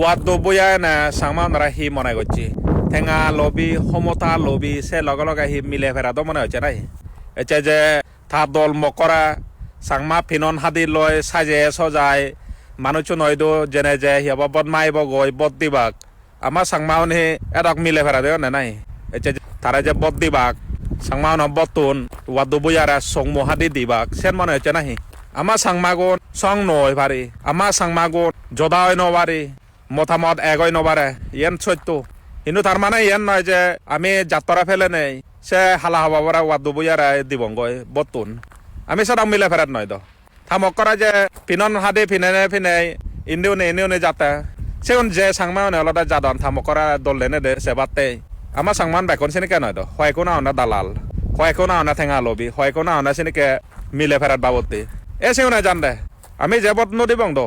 ওয়াদ বয়া না নরা হি মনে করছি। ঠেঙা লবি সমতা লবি সে লগে লগে হি মিলে ফেরা তো মনে হচ্ছে নাই? এছে যে থা দল মকরা, সাংমা ফিনন হাদি লয়, সাজে সজায় মানুষ নয়তো যেনে যে হিয়াব বদমাইব গই বদ দিবাক। আমার সাংমাও নি এরক মিলে ফেরা দেও না নাই? এছে যে তারা যে বদ দিবাক, সাংমাও ন বতুন ওয়াদ বয়ারা সং মহাদি দিবাক। সেন মনে হচ্ছে নাহি আমার সাংমাগুন সং নয় পারি আমার সাংমাগুন জদায় নবারি। মতামত এগই নবারে ইয়েন সত্য কিন্তু তার মানে ইয়েন নয় যে আমি যাত্রা ফেলে নেই। সে হালা হবা পরা ওয়াদ বইয়ারা দিবঙ্গই বতুন। আমি সেটা মিলে ফেরাত নয় তো থামক করা যে পিনন হাদি ফিনে ফিনে ইন্দিও নে ইন্দিও নে যাতে। সেগুন যে সাংমা নে অলটা যাদন, থামক করা দলে নে দে সেবাতে আমার সাংমান বেকন সিনিকে নয় তো হয় কোনো না দালাল। হয় কোনো না ঠেঙা লবি। হয় কোনো না সিনিকে মিলে ফেরাত বাবতি। এ সেও না জান দে। আমি যে বত নদিবং তো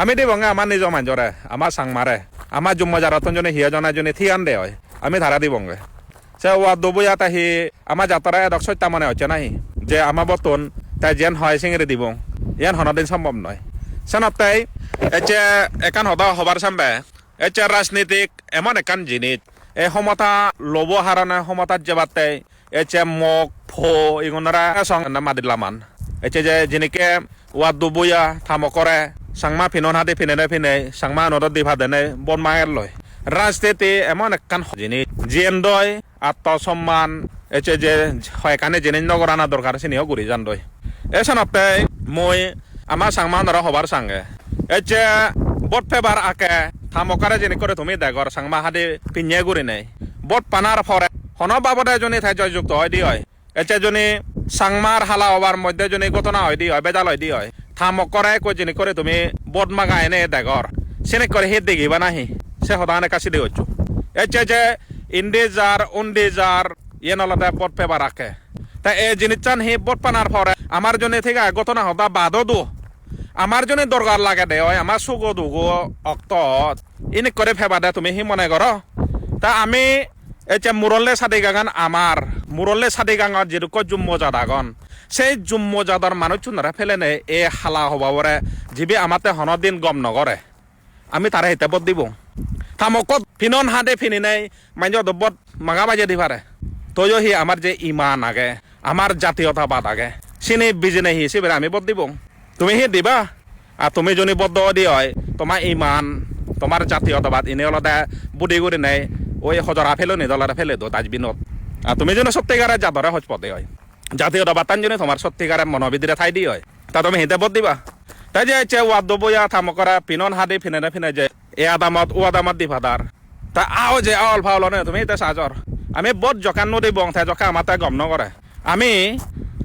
আমি দিবং আমার নিজৰ মাঞ্জৰে আমাৰ চাংমাৰে, আমাৰ জুম্ম জাৰতনজনী হিয়জনা জনী থিয়ান দে হয়। আমি ধাৰা দিবংগে সে ওয়া দুবুয়াত আহি আমার যাত্রা এডক সত্যা মনে হচ্ছে নাহি? যে আমার বতন তাই যেন হয় সিঙেরে দিবং। ইয়ান হনদিন সম্ভব নয় সেনতাই এচে, একান হদা হবার সামবে এচে রাজনীতিক এমন একান জিনিস এই সমতা লব হারানে সমতাত যেবাতে এচে মগ, ফো এগুনরা সং মাদিলামান। এচে যে, জিনিকে ওয়া দুবুয়া থামকরে সাংমা ফিনন হাতে ফিনে ফিনে সাংমা নদত দি ভাদেনে বন মায়ের লয় রাজনীতি এমন একখান জিনিস জিয়েন্দয় আত্মসম্মান এচে যে হয়খানে জিনিস নগর আনা দরকার চিনিও ঘুরি যান দই এ সানতে মই আমার সাংমা নরা হবার সাঙ্গে এচে বট ফেবার আকে থামকারে জিনি করে তুমি দেগর সাংমা হাদি পিনিয়ে ঘুরি নেই বট পানার ফরে হন বাবদে জনি থাই জয়যুক্ত হয় দি হয় এচে জনি সাংমার হালা হবার মধ্যে জনি ঘটনা হয় দি হয় বেজাল হয় দি হয় থামক করে কই জিনি করে তুমি বট মাগা এনে দেগর সেনে করে হে দেখিবা নাহি সে হদানে কাছি দি হচ্ছু এচে যে ইন্ডি যার উন্ডি যার ইয়ে নলতে বট পেবার রাখে তা এ জিনিস চান হি বট পানার পরে আমার জন্য থেকে ঘটনা হতা বাদও দু আমার জন্য দরকার লাগে দে হয় আমার সুগো দুগো অক্ত ইনি করে ফেবা দে তুমি হি মনে করো তা আমি এতিয়া মুরল্লে সাদি গাগান আমার মুরল্লে সাদি গাঙত যেরকম জুম্ম জাদাগন সেই জুম্ম জাদার মানুষ চুনারা ফেলে নে, এ হালা হবাবরে যিবি আমাতে হনদিন গম নগরে আমি তারে হিতে বদ দিব। থামকত, ফিনন হাদে ফিনি নাই মাইজ দব্বত মাগা বাজে দিবারে তৈও হি আমার যে ইমান আগে আমার জাতীয়তাবাদ আগে। চিনি বিজিনে হি সিবেরে আমি বদ দিব। তুমি হি দিবা? আর তুমি যদি বদ্ধ দি হয় তোমার ইমান তোমার জাতীয়তাবাদ ইনে অলদা বুদ্ধি করে নেই ওই হজরা ফেলো নি ফেলে দো ডাস্টবিনত আর তুমি যেন সত্যিকারে জাতরে হজ পদে হয়। জাতীয়তাবাদ জন্য তোমার সত্যিকারে মনোবিদিরে ঠাই দি হয়। তা তুমি হিতে বদ দিবা? তাই যে চে ওয়াদ বইয়া থামকরা পিনন হাদি ফিনে না ফিনে যে এ আদামত ও আদামত দি ফাদার তা আও যে আওল ফাওল নে, তুমি এটা সাজর আমি বদ জকান নদী বং থাই জকা আমাতে গম নকরে আমি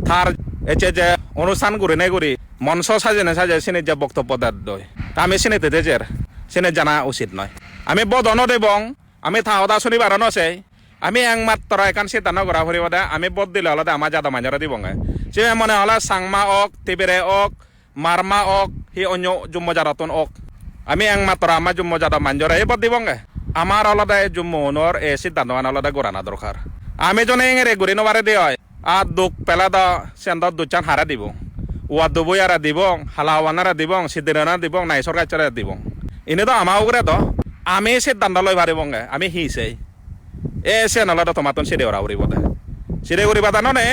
থার এচে যে অনুষ্ঠান করি নাই করি মঞ্চ সাজে না সাজে সিনে যে বক্তব্য দেয়। দই আমি সিনে যে সিনে জানা উচিত নয়। আমি বদ অনদে বং আমি থাহদা শনিবার নছে আমি একমাত্র একান সিদ্ধান্ত করা ফুরিব দে। আমি বদ দিলে হলে আমার জাদা মাঞ্জরা দিবঙ্গে সে মনে হলে সাংমা ওক তিবিরে ওক মারমা ওক হি অন্য জুম্ম জারাতন ওক আমি একমাত্র আমার জুম্ম জাদা মাঞ্জরা এই বদ দিবঙ্গে আমার আলাদা জুম্ম নর এ সিদ্ধান্ত আলাদা গোরানা দরকার আমি জনে এঙেরে ঘুরি নবারে দিয়ে হয়। আর দুঃখ পেলা দা সেন্দ দুচান হারা দিব। ওয়া দুবইয়ারা দিবং হালাওয়ানারা দিবং সিদ্দিরানা দিবং নাই সরকার দিবং। ইনে তো আমার উপরে তো আমি সিদ্ধান্ত লই পারিবঙ্গে আমি হিসেই এ সে নলা তো তোমাতন সিরে ওরা উড়িব দে। সিরে উড়িবা তা নে